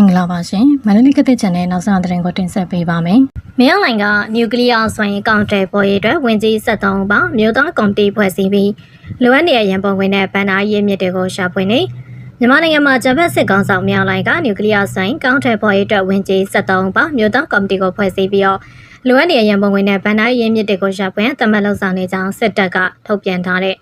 င်္ဂလာပါရှင်မန္တလေးကတဲ့ channel နောက်ဆုံးသတင်းကိုတင်ဆက်ပေးပါမယ် ။မင်းအောင်လိုင်ကနျူကလ িয়ার စွမ်းရည်ကောင်တယ်ပေါ်ရေးအတွက်ဝင်ကြီး73ပါမြို့သားကွန်တီဖွဲ့စည်းပြီးလိုအပ်နေတဲ့ရန်ပုံငွေနဲ့ဗန်နာရည်မြစ်တွေကိုရှာဖွေနေမြန်မာနိုင်ငံမှာဂျပန်စစ်ကောင်ဆောင်မင်းအောင်လိုင်ကနျူကလ িয়ার စွမ်းရည်ကောင်တယ်ပေါ်ရေးအတွက်ဝင်ကြီး73ပါမြို့သားကွန်တီကိုဖွဲ့စည်းပြီးတော့လိုအပ်နေတဲ့ရန်ပုံငွေနဲ့ဗန်နာရည်မြစ်တွေကိုရှာဖွေတမတ်လုံဆောင်နေကြောင်းစစ်တပ်ကထုတ်ပြန်ထားတဲ့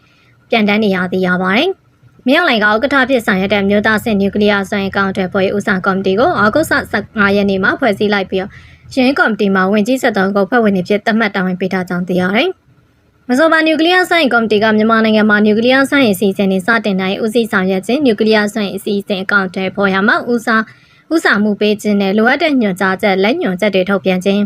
ပြန်တန်းနေရသိရပါတယ်။ မြောက်လိုင်ကဥက္ကဋ္ဌဖြစ်ဆောင်ရွက်တဲ့မြို့သားစစ်နျူကလ িয়ার စွမ်းရည်ကောင်တယ်ပေါ်ရေးဦးဆောင်ကော်မတီကိုအောက်တိုဘာ15ရက်နေ့မှာဖွဲ့စည်းလိုက်ပြီးတော့ ရင်းကော်မတီမှာဝင်ကြီးဆက်တော်ကိုဖွဲ့ဝင်တွေဖြစ်သတ်မှတ်တာဝန်ပေးထားကြောင်းသိရတယ်။မဆိုပါနျူကလ িয়ার ဆိုင်ကော်မတီကမြန်မာနိုင်ငံမှာနျူကလ িয়ার ဆိုင်အစီအစဉ်တွေစတင်နိုင်ဦးစီးဆောင်ရွက်ခြင်းနျူကလ িয়ার ဆိုင်အစီအစဉ်အကောင့်တွေပေါ်ရမှာဦးစားဦးဆောင်မှုပေးခြင်းနဲ့လိုအပ်တဲ့ညွှန်ကြားချက်လက်ညွှန်ချက်တွေထုတ်ပြန်ခြင်း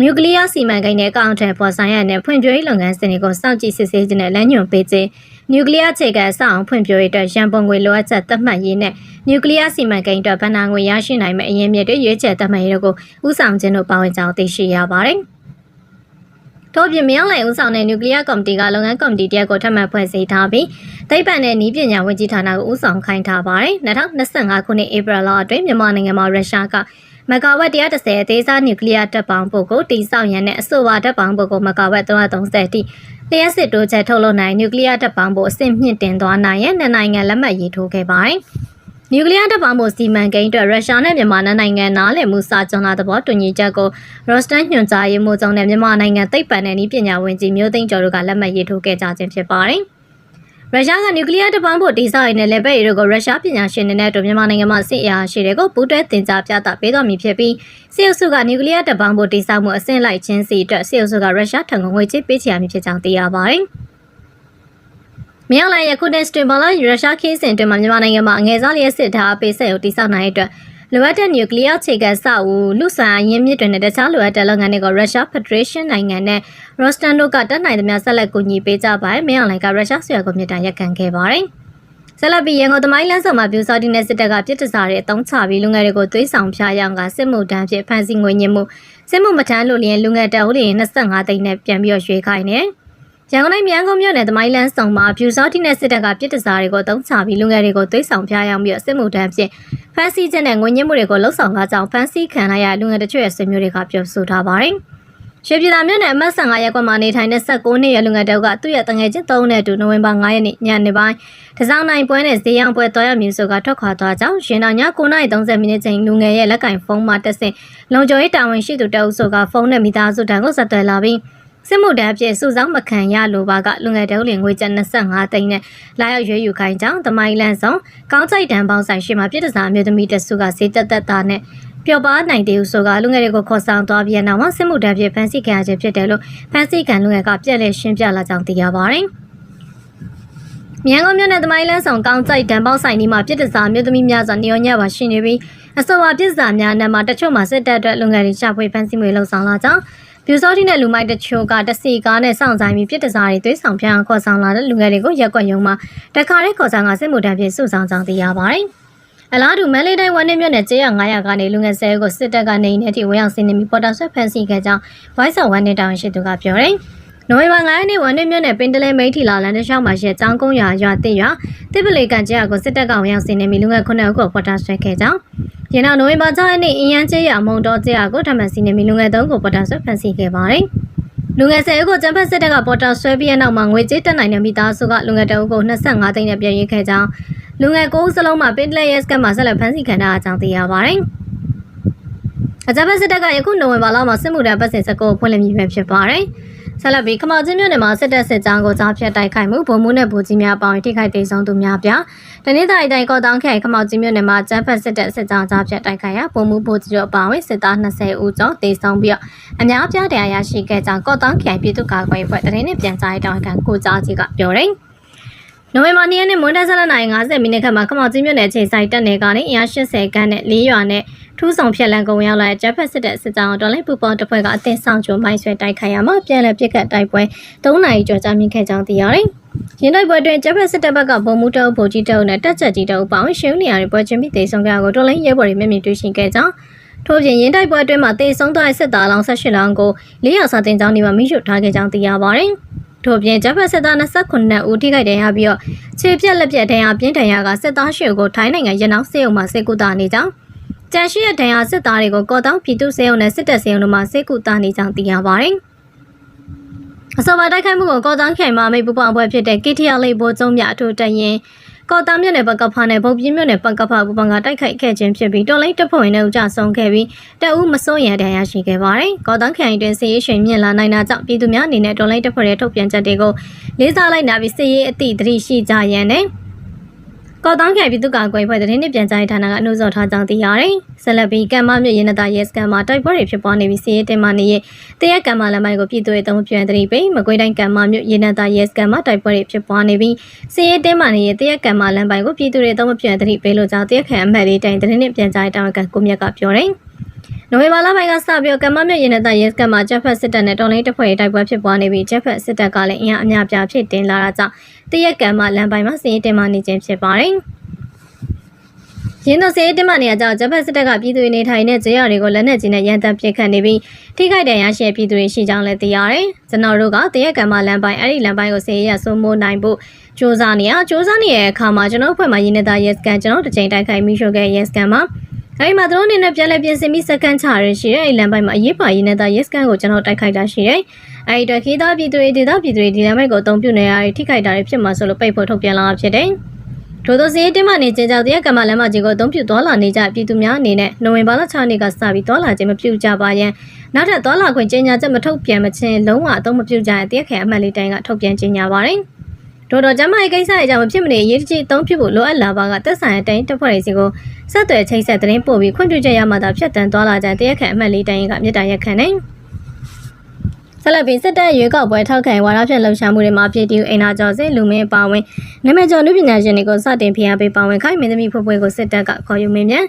နျူကလ িয়ার စီမံကိန်းနဲ့အကောင့်တွေပေါ်ဆိုင်ရတဲ့ဖွံ့ဖြိုးရေးလုပ်ငန်းစဉ်တွေကိုစောင့်ကြည့်စစ်ဆေးခြင်းနဲ့လက်ညွှန်ပေးခြင်းနျူကလ িয়ার ခြေကစအောင်ဖွံ့ဖြိုးရေးအတွက်ရန်ပုံငွေလိုအပ်ချက်သတ်မှတ်ရေးနဲ့နျူကလ িয়ার စီမံကိန်းအတွက်ဗဏ္ဍာငွေရရှိနိုင်မယ့်အရင်းမြစ်တွေရွေးချယ်သတ်မှတ်ရေးတို့ကိုဦးဆောင်ခြင်းတို့ပါဝင်ကြောင်းသိရှိရပါတယ်။ထို့ပြင်မြောင်းလိုင်ဦးဆောင်တဲ့နျူကလ িয়ার ကော်မတီကလုပ်ငန်းကော်မတီတရက်ကိုထပ်မံဖွဲ့စည်းထားပြီးသိပ္ပံနဲ့နည်းပညာဝန်ကြီးဌာနကိုဦးဆောင်ခိုင်းထားပါတယ်။2025ခုနှစ်ဧပြီလအတွင်းမြန်မာနိုင်ငံမှာရုရှားက မဂါဝတ်130အသေးစားနျူကလ িয়ার တပ်ပေါင်းပုတ်ကိုတိစောက်ရန်နဲ့အဆိုပါတပ်ပေါင်းပုတ်ကိုမဂါဝတ်330တိလျှက်စစ်တိုးချက်ထုတ်လုပ်နိုင်နျူကလ িয়ার တပ်ပေါင်းပုတ်အဆင့်မြင့်တင်သွားနိုင်ရန်နှစ်နိုင်ငံလက်မှတ်ရေးထိုးခဲ့ပါတယ်။နျူကလ িয়ার တပ်ပေါင်းမှုစီမံကိန်းအတွက်ရုရှားနဲ့မြန်မာနိုင်ငံနားလည်မှုစာချုပ်လာသဘောတူညီချက်ကိုရော့စတန်ညွှန်ကြားရေးမှူးချုပ်နဲ့မြန်မာနိုင်ငံသိပ္ပံနဲ့နည်းပညာဝန်ကြီးမျိုးသိန်းကျော်တို့ကလက်မှတ်ရေးထိုးခဲ့ကြခြင်းဖြစ်ပါတယ်။ ရုရှားကနျူကလ িয়ার တပ်ပေါင်းဖို့တိစောက်ရင်းနဲ့လက်ပတ်ရည်တို့ကိုရုရှားပညာရှင်တွေနဲ့အတူမြန်မာနိုင်ငံမှာစစ်အရာရှိတွေကိုပူးတွဲတင်ကြားပြသပေးတော်မူဖြစ်ပြီးစစ်အုပ်စုကနျူကလ িয়ার တပ်ပေါင်းဖို့တိစောက်မှုအဆင့်လိုက်ခြင်းစီအတွက်စစ်အုပ်စုကရုရှားထံကငွေချေးပေးချေရမည်ဖြစ်ကြောင်းသိရပါတယ်။မြောက်လိုက်ရခုနှစ်စတင်ဘာလရုရှားခီးစဉ်တွင်မှာမြန်မာနိုင်ငံမှာအငယ်စားလျက်စစ်ထားပေးဆက်ကိုတိစောက်နိုင်တဲ့အတွက် လိုအပ်တဲ့နျူကလ িয়ার ခြေကစအူလူဆန်အရင်းမြစ်တွေနဲ့တခြားလိုအပ်တဲ့လုပ်ငန်းတွေကိုရုရှားဖက်ဒရေးရှင်းနိုင်ငံနဲ့ရော့စတန်တို့ကတက်နိုင်သမျှဆက်လက်ကူညီပေးကြပါတယ်။မြောက်လိုက်ကရုရှားဆွေကိုမြစ်တမ်းရက်ခံခဲ့ပါတယ်။ဆက်လက်ပြီးရန်ကုန်သမိုင်းလမ်းဆောင်မှာပြူစောတိနဲ့စစ်တပ်ကပြစ်တစားတဲ့အုံချပြီးလူငယ်တွေကိုသွေးဆောင်ဖျားရောင်းကစစ်မှုတန်းဖြစ်ဖမ်းဆီးငွေညှစ်မှုစစ်မှုမထမ်းလို့လျင်လူငယ်တပ်ဦးလျင်25သိန်းနဲ့ပြန်ပြီးရွှေခိုင်းနေ။ ရန်ကုန်တိုင်းမြန်ကုန်မြို့နယ်သမိုင်းလန်းဆောင်မှာပြူစောတိနဲ့စစ်တပ်ကပြစ်တစားတွေကိုတုံးချပြီးလူငယ်တွေကိုသွေးဆောင်ဖျားယောင်းပြီးစစ်မှုထမ်းဖြင့်ဖမ်းဆီးခြင်းနဲ့ငွေညှစ်မှုတွေကိုလှုပ်ဆောင်လာကြောင်းဖမ်းဆီးခံလိုက်ရလူငယ်တချို့ရဲ့ဆွေမျိုးတွေကပြောဆိုထားပါတယ်။ရွှေပြည်သာမြို့နယ်အမှတ်15ရပ်ကွက်မှာနေထိုင်တဲ့16နှစ်ရွယ်လူငယ်တယောက်ကသူ့ရဲ့တငယ်ချင်း3နဲ့အတူနိုဝင်ဘာ9ရက်နေ့ညနေပိုင်းတစောင်းနိုင်ပွဲနဲ့ဈေးရောင်းပွဲတော်ရမည်ဆိုကထွက်ခွာသွားကြောင်းရင်တော်ည9:30မိနစ်ချိန်လူငယ်ရဲ့လက်ကင်ဖုန်းမှာတက်ဆင်လုံခြုံရေးတာဝန်ရှိသူတအုပ်ဆိုကဖုန်းနဲ့မိသားစုတန်းကိုဆက်သွယ်လာပြီး စစ်မှုတန်းအဖြစ်စုဆောင်းမခံရလိုပါကလူငယ်တုံးလင်ငွေကျပ်25သိန်းနဲ့လာရောက်ရွေးယူခိုင်းကြောင်းတမိုင်းလန်းဆောင်ကောင်းချိုက်တန်ပေါင်းဆိုင်ရှိမှပြည်တစားအမျိုးသမီးတစုကဈေးတက်တက်သားနဲ့ပျော်ပါနိုင်တယ်ဆိုကလူငယ်တွေကိုခေါ်ဆောင်သွားပြီးနောက်မှာစစ်မှုတန်းဖြစ်ဖန်ဆီးခံရခြင်းဖြစ်တယ်လို့ဖန်ဆီးခံလူငယ်ကပြက်လက်ရှင်းပြလာကြောင်းသိရပါတယ်။မြန်ကုန်မြို့နယ်တမိုင်းလန်းဆောင်ကောင်းကြိုက်တံပေါက်ဆိုင်ဒီမှာပြည်တစားမြို့သမီးများစွာနေရောညပါရှိနေပြီးအဆိုပါပြည်တစားများနဲ့မှာတချို့မှာစစ်တပ်အတွက်လူငယ်တွေရှာဖွေဖန်ဆီးမှုလှုပ်ဆောင်လာကြောင်း ပြူစောတိနဲ့လူမိုက်တချို့ကတစီကားနဲ့စောင့်ဆိုင်ပြီးပြစ်တစားတွေသွေးဆောင်ပြန်ခေါ်ဆောင်လာတဲ့လူငယ်တွေကိုရက်ကွက်ရုံမှာတခါတည်းခေါ်ဆောင်ကစစ်မှုထမ်းဖြင့်စုဆောင်ကြောင်းသိရပါတယ်။အလားတူမန်လေးတိုင်းဝန်နေမြို့နယ်ကျေးရွာ900ကနေလူငယ်ဆဲကိုစစ်တပ်ကနေနေတိဝင်ရောက်စီးနေပြီးပေါ်တာဆွဲဖမ်းဆီးခဲ့ကြောင်း Voice of One နဲ့တောင်ရှိသူကပြောတယ်။ နိုဝင်ဘာ9ရက်နေ့ဝန်နေမြို့နယ်ပင်တလဲမိထီလာလန်တလျှောက်မှာရှိတဲ့ចောင်းကုန်းရွာရွာတစ်ရွာတစ်ပလေကန်ကျဲကိုစစ်တပ်ကဝင်ရောက်စီးနေပြီးလူငယ်9ဦးကိုပေါ်တာဆွဲခဲ့ကြောင်းရင်းနောက်နိုဝင်ဘာ6ရက်နေ့အင်ရန်ကျေးရွာမုံတော်ကျေးရွာကိုထပ်မံစီးနေပြီးလူငယ်3ဦးကိုပေါ်တာဆွဲဖမ်းဆီးခဲ့ပါတယ်။လူငယ်ဆယ်ဦးကိုကျန်းဖက်စစ်တပ်ကပေါ်တာဆွဲပြီးတဲ့နောက်မှာငွေကြေးတက်နိုင်တဲ့မိသားစုကလူငယ်တအုပ်ကို25သိန်းနဲ့ပြန်ရွေးခဲ့ကြောင်းလူငယ်9ဦးစလုံးမှာပင်တလက်ရဲစကတ်မှာဆက်လက်ဖမ်းဆီးခံထားရကြောင်းသိရပါတယ်။အကြမ်းဖက်စစ်တပ်ကယခုနိုဝင်ဘာလမှာစစ်မှုထမ်းပတ်စဉ်စကောဖွင့်လှစ်မိပဲဖြစ်ပါတယ်။ ဆက်လက်ပြီးခမောက်ချင်းမြို့နယ်မှာစစ်တပ်စစ်ကြောင်းကိုကြားဖြတ်တိုက်ခိုက်မှုဗိုလ်မှူးနဲ့ဗိုလ်ကြီးများပေါင်းထိခိုက်ဒေဆုံးသူများပြတနင်္သာရီတိုင်းကော့တောင်းခရိုင်ခမောက်ချင်းမြို့နယ်မှာကျန်းဖက်စစ်တပ်စစ်ကြောင်းကြားဖြတ်တိုက်ခိုက်ရာဗိုလ်မှူးဗိုလ်ကြီးတို့အပါအဝင်စစ်သား20ဦးကျော်ဒေဆုံးပြီးအများပြားတရားရရှိခဲ့ကြောင်းကော့တောင်းခရိုင်ပြည်သူ့ကာကွယ်ရေးဖွဲ့တရင်နဲ့ပြန်ကြားရေးတောင်းခံကိုကြားကြီးကပြောတယ် နိုဝင်ဘာ၂ရက်နေ့မွန်းတန်းဆက်လက်နိုင်50မိနစ်ခန့်မှာခမောက်ကြီးမြို့နယ်ချိန်ဆိုင်တက်နယ်ကနေအင်အား80ခန်းနဲ့၄ရွာနဲ့ထူးဆောင်ဖြက်လန်ကုန်ရောက်လာတဲ့ဂျပန်စစ်တပ်စစ်ကြောင်းတော်လိုင်းပူပေါင်းတစ်ဖွဲ့ကအသင်းဆောင်ကျိုမိုင်းဆွဲတိုက်ခိုက်ရမှာပြန်လည်ပစ်ခတ်တိုက်ပွဲ၃နာရီကျော်ကြာမြင့်ခဲ့ကြောင်းသိရတယ်။ရင်းတိုက်ပွဲတွင်ဂျပန်စစ်တပ်ဘက်ကဗုံမှုတအုပ်ဗိုလ်ကြီးတအုပ်နဲ့တပ်ချက်ကြီးတအုပ်ပေါင်းရှင်းနေရတဲ့ပွဲချင်းပြီးတေဆုံးကြကိုတော်လိုင်းရဲဘော်တွေမျက်မြင်တွေ့ရှိခဲ့ကြောင်းထို့ပြင်ရင်တိုက်ပွဲအတွင်းမှာတေဆုံးသွားတဲ့စစ်သားလောင်း18လောင်းကို၄ရာစာတင်ကြောင်းဒီမှာမိရှုထားခဲ့ကြောင်းသိရပါတယ်။ ထို့ပြင်ဂျပန်စစ်သား29ဦးထိခိုက်တယ်ရပြီးတော့ခြေပြက်လက်ပြက်ဒဏ်ရာပြင်းထန်ရာကစစ်သားရှေ့ကိုထိုင်းနိုင်ငံရနောင်းစေုံမှာစစ်ကူတာနေကြောင်းကြန့်ရှိတဲ့ဒဏ်ရာစစ်သားတွေကိုကော်တောင်းပြည်သူ့စေယုံနဲ့စစ်တပ်စေယုံတို့မှစစ်ကူတာနေကြောင်းသိရပါတယ်။အစောပိုင်းတိုက်ခိုက်မှုကိုကော်တောင်းခိုင်မာမိတ်ပူပေါင်းအဖွဲ့ဖြစ်တဲ့ KTR လေးဘောကျုံမြအထူးတရင် ကော်တောင်းမြနဲ့ဘက်ကဖာနဲ့ဗုတ်ပြင်းမြနဲ့ဘက်ကဖာပူပေါင်းကတိုက်ခိုက်ခဲ့ခြင်းဖြစ်ပြီးတော်လိုင်းတပ်ဖွဲ့ဝင်တွေဥကြဆုံးခဲ့ပြီးတအူးမစိုးရတဲ့ရရှိခဲ့ပါတယ်။ကော်တောင်းခိုင်တွင်စစ်ရေးရှင်မြင့်လာနိုင်တာကြောင့်ပြည်သူများအနေနဲ့တော်လိုင်းတပ်ဖွဲ့ရဲ့ထုတ်ပြန်ချက်တွေကိုလေးစားလိုက်နာပြီးစစ်ရေးအသည့်သတိရှိကြရန်နဲ့ ကော်တောင်းခိုင်ပြည်သူ့ကာကွယ်ဖွဲ့သတင်းနှင့်ပြန်ကြားရေးဌာနကအနှုတ်ဆော်ထားကြောင်းသိရတယ်။ဆက်လက်ပြီးကမ္မမြို့ရင်းနတာရဲစခန်းမှာတိုက်ပွဲတွေဖြစ်ပွားနေပြီးစီးရဲတင်မာနေရဲ့တရက်ကမ္မလမ်းပိုင်းကိုပြည်သူတွေတုံးပြန်တရီပိမကွေးတိုင်းကမ္မမြို့ရင်းနတာရဲစခန်းမှာတိုက်ပွဲတွေဖြစ်ပွားနေပြီးစီးရဲတင်မာနေရဲ့တရက်ကမ္မလမ်းပိုင်းကိုပြည်သူတွေတုံးပြန်တရီပိလို့ကြောင့်တရက်ခံအမှတ်လေးတိုင်သတင်းနှင့်ပြန်ကြားရေးတာဝန်ခံကိုမြတ်ကပြောတယ်။ နိုဝင်ဘာလပိုင်းကစပြီးကမ္မမြို့ရင်းနတာရဲစခန်းမှာဂျက်ဖက်စစ်တပ်နဲ့တော်လိုင်းတပ်ဖွဲ့တွေတိုက်ပွဲဖြစ်ပွားနေပြီးဂျက်ဖက်စစ်တပ်ကလည်းအင်အားအများပြားဖြစ်တင်လာတာကြောင့်တရက်ကမ္မလမ်းပိုင်းမှာစီးရဲတင်မာနေခြင်းဖြစ်ပါတယ်။ ရင်းတို့စေးတင်မနေရကြောင့်ဂျပန်စစ်တပ်ကပြည်သူတွေနေထိုင်တဲ့ဇေယျတွေကိုလက်နက်ကြီးနဲ့ရန်တပ်ပစ်ခတ်နေပြီးထိခိုက်ဒဏ်ရာရှိတဲ့ပြည်သူတွေရှိကြောင်းလည်းသိရတယ်။ကျွန်တော်တို့ကတရက်ကံမလမ်းပိုင်းအဲ့ဒီလမ်းပိုင်းကိုစေရရစိုးမိုးနိုင်ဖို့စ조사နေရစ조사နေတဲ့အခါမှာကျွန်တော်အဖွဲ့မှာရင်းနေတာရက်စကန်ကျွန်တော်တစ်ချိန်တိုက်ခိုက်မိရှုခဲ့ရက်စကန်မှာ အဲ့ဒီမှာသူတို့အနေနဲ့ပြန်လည်ပြင်ဆင်ပြီးစကန်ချရရှိတဲ့အဲ့ဒီလမ်းပိုင်းမှာအရေးပါရင်းနေတာရက်စကန်ကိုကျွန်တော်တိုက်ခိုက်တာရှိတယ်။အဲ့ဒီတော့ခေသားပြည်သူတွေဒေသပြည်သူတွေဒီလမ်းဘက်ကိုအုံပြုနေရတဲ့ထိခိုက်တာတွေဖြစ်မှာဆိုလို့ပိတ်ဖို့ထုတ်ပြန်လာတာဖြစ်တယ်။ထို့သောစီးတင်မနေခြင်းကြောင့်တရားကမ္မလမ်းမကြီးကိုအသုံးပြုသွားလာနေကြပြည်သူများအနေနဲ့နိုဝင်ဘာလ6ရက်နေ့ကစပြီးသွားလာခြင်းမပြုကြပါရန်နောက်ထပ်သွားလာခွင့်ကြေညာချက်မထုတ်ပြန်မချင်းလုံးဝအသုံးမပြုကြရန်တရားခံအမှတ်လေးတိုင်းကထုတ်ပြန်ကြေညာပါတယ်။ထို့တော့ကျမရဲ့ကိစ္စအကြောင်းမဖြစ်မနေအရေးတကြီးအသုံးပြုဖို့လိုအပ်လာပါကတက်ဆိုင်တဲ့တိုင်းတပ်ဖွဲ့တွေစီကို ဆက်သွယ်ချိတ်ဆက်သတင်းပို့ပြီးခွင့်ပြုချက်ရမှသာဖြတ်တန်းသွားလာကြတရားခံအမှတ်လေးတိုင်းကမြေတားရက်ခံနေ။ဆက်လက်ပြီးစစ်တပ်ရွေးကောက်ပွဲထောက်ခံဝါဒဖြန့်လှုပ်ရှားမှုတွေမှာပြည်သူအိမ်နာကျော်စင်လူမင်းပါဝင်နာမည်ကျော်လူပညာရှင်တွေကိုစတင်ဖိအားပေးပါဝင်ခိုင်မင်းသမီးဖွဖွကိုစစ်တပ်ကခေါ်ယူမင်းမြန်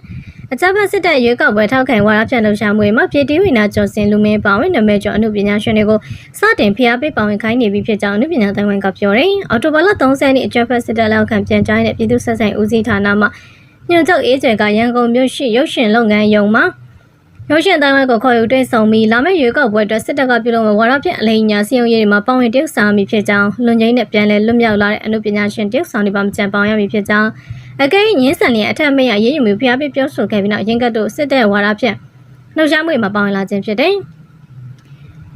အကြမ်းဖက်စစ်တပ်ရွေးကောက်ပွဲထောက်ခံဝါဒဖြန့်လှုပ်ရှားမှုတွေမှာပြည်သူအိမ်နာကျော်စင်လူမင်းပါဝင်နာမည်ကျော်အမှုပညာရှင်တွေကိုစတင်ဖိအားပေးပါဝင်ခိုင်းနေပြီဖြစ်ကြောင်းအမှုပညာတိုင်းဝန်ကပြောတယ်။အော်တိုဘာလ30ရက်နေ့အကြမ်းဖက်စစ်တပ်လက်အောက်ခံပြန်ကြားတဲ့ပြည်သူ့ဆက်ဆံဦးစီးဌာနမှ ညွှန်ချုပ်အေးကျယ်ကရန်ကုန်မြို့ရှိရုပ်ရှင်လုပ်ငန်းယုံမှာရုပ်ရှင်တိုင်းဝမ်ကိုခေါ်ယူတွေ့ဆုံပြီးလာမယ့်ရွေးကောက်ပွဲအတွက်စစ်တပ်ကပြုလုပ်မဲ့ဝါရဖြင့်အလိမ်ညာစီယုံရေးတွေမှာပါဝင်တရုတ်ဆောင်မိဖြစ်ကြောင်းလွန်ကျင်းနဲ့ပြန်လည်လွတ်မြောက်လာတဲ့အမှုပညာရှင်တရုတ်ဆောင်တွေပါမကြံပေါင်းရမည်ဖြစ်ကြောင်းအကဲရင်းဆန်လျက်အထက်မရရေးယူမှုဖျားပြပြောဆိုခဲ့ပြီးနောက်ရင်ကတ်တို့စစ်တပ်ဝါရဖြင့်လှုပ်ရှားမှုတွေမှာပါဝင်လာခြင်းဖြစ်တယ်။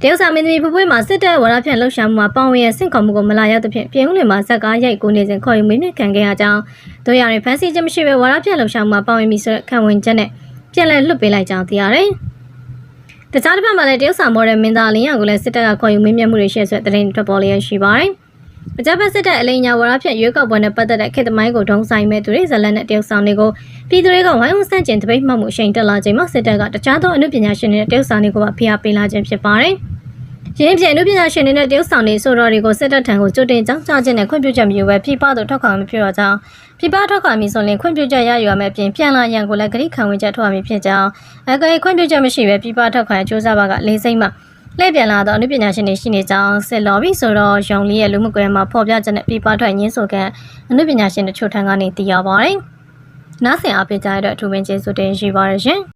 တရုတ်ဆောင်မင်းသမီးဖွဖွေးမှာစစ်တပ်ဝါရဖြင့်လှုပ်ရှားမှုမှာပါဝင်ရဆင့်ခေါ်မှုကိုမလာရောက်သဖြင့်ပြည်ဦးလွင်မှာဇက်ကားရိုက်ကိုနေစဉ်ခေါ်ယူမိမြခံခဲ့ရကြောင်းတို့ရရင်ဖန်စီခြင်းမရှိဘဲဝါရဖြင့်လှုပ်ရှားမှုမှာပါဝင်ပြီးဆိုတဲ့ခံဝင်ချက်နဲ့ပြန်လည်လွတ်ပေးလိုက်ကြောင်းသိရတယ်။တခြားတစ်ဖက်မှာလည်းတရုတ်ဆောင်မော်တဲ့မင်းသားလင်းယောက်ကိုလည်းစစ်တပ်ကခေါ်ယူမင်းမြတ်မှုတွေရှေ့ဆွဲတဲ့တင်ထွက်ပေါ်လျက်ရှိပါတယ်။အကြမ်းဖက်စစ်တပ်အလိညာဝါရဖြင့်ရွေးကောက်ပွဲနဲ့ပတ်သက်တဲ့ခေတ်သမိုင်းကိုဒုံဆိုင်မဲ့သူတွေဇလန်နဲ့တရုတ်ဆောင်တွေကိုပြည်သူတွေကဝိုင်းဝန်းဆန့်ကျင်တပိတ်မှောက်မှုအရှိန်တက်လာချိန်မှာစစ်တပ်ကတခြားသောအမှုပညာရှင်တွေနဲ့တရုတ်ဆောင်တွေကိုပါဖိအားပေးလာခြင်းဖြစ်ပါတယ်။ ရင်းဖြင့်အမှုပညာရှင်တွေနဲ့တရုတ်ဆောင်တွေဆိုတော်တွေကိုစစ်တပ်ထံကိုကြိုတင်ကြောင်းကြားခြင်းနဲ့ခွင့်ပြုချက်မျိုးပဲပြည်ပသို့ထောက်ခံမဖြစ်တော့ကြောင်းပြည်ပထောက်ခံမည်ဆိုရင်ခွင့်ပြုချက်ရယူရမယ့်ပြင်ပြန်လာရန်ကိုလည်းဂရိခံဝင်ချက်ထုတ်ရမည်ဖြစ်ကြောင်းအကယ်ခွင့်ပြုချက်မရှိဘဲပြည်ပထောက်ခံစူးစမ်းပါကလေးစိမ့်မှလှည့်ပြန်လာတော့အနုပညာရှင်တွေရှိနေကြောင်းစစ်လော်ဘီဆိုတော့ရောင်လီရဲ့လူမှုကွန်ရက်မှာဖော်ပြချက်နဲ့ပြည်ပထွက်ညင်းဆိုကအနုပညာရှင်တို့ချို့ထံကနေသိရပါတယ်။နားဆင်အားပေးကြတဲ့အတွက်အထူးပင်ကျေးဇူးတင်ရှိပါရရှင်။